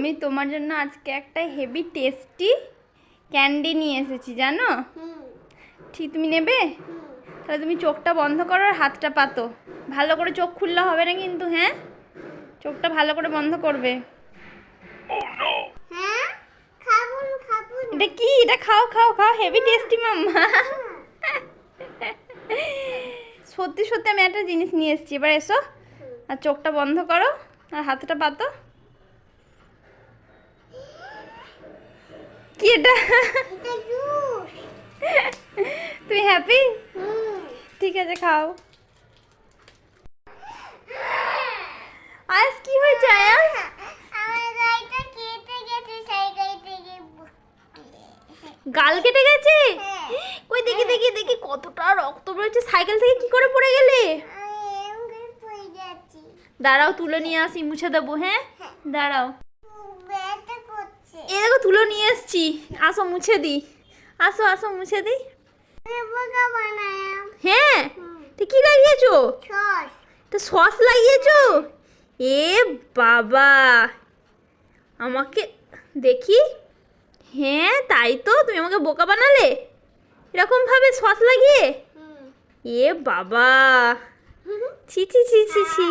আমি তোমার জন্য আজকে একটা হেভি টেস্টি ক্যান্ডি নিয়ে এসেছি জানো? ঠিক তুমি নেবে? তাহলে তুমি চোখটা বন্ধ করো আর হাতটা পাতো। ভালো করে চোখ খুললে হবে না কিন্তু হ্যাঁ? চোখটা ভালো করে বন্ধ করবে। হ্যাঁ? এটা কি? এটা খাও খাও খাও। Heavy tasty mamma. সত্যি সত্যি আমি একটা জিনিস নিয়ে এসেছি। এবার এসো। আর চোখটা বন্ধ করো আর হাতটা পাতো। কি এটা? এটা তুমি হ্যাপি ঠিক আছে খাও। আজ কি হয়েছে আয়াস? গাল কেটে গেছে? হ্যাঁ। কই দেখি দেখি দেখি কতটা রক্ত বেরোচ্ছে। সাইকেল থেকে কি করে পড়ে গেলে? দাঁড়াও তুলে নিয়ে আসি মুছে দেবো হ্যাঁ? হ্যাঁ। দাঁড়াও ব্যথা করছে এ দেখো তুলো নিয়ে এসছি। আসো মুছে দিই আসো আসো মুছে দিই হ্যাঁ তো কি লাগিয়েছো? তো সস লাগিয়েছো? এ বাবা। আমাকে দেখি। হ্যাঁ তাই তো তুমি আমাকে বোকা বানালে? এরকম ভাবে সস লাগিয়ে? এ বাবা। ছি ছি ছি ছি ছি।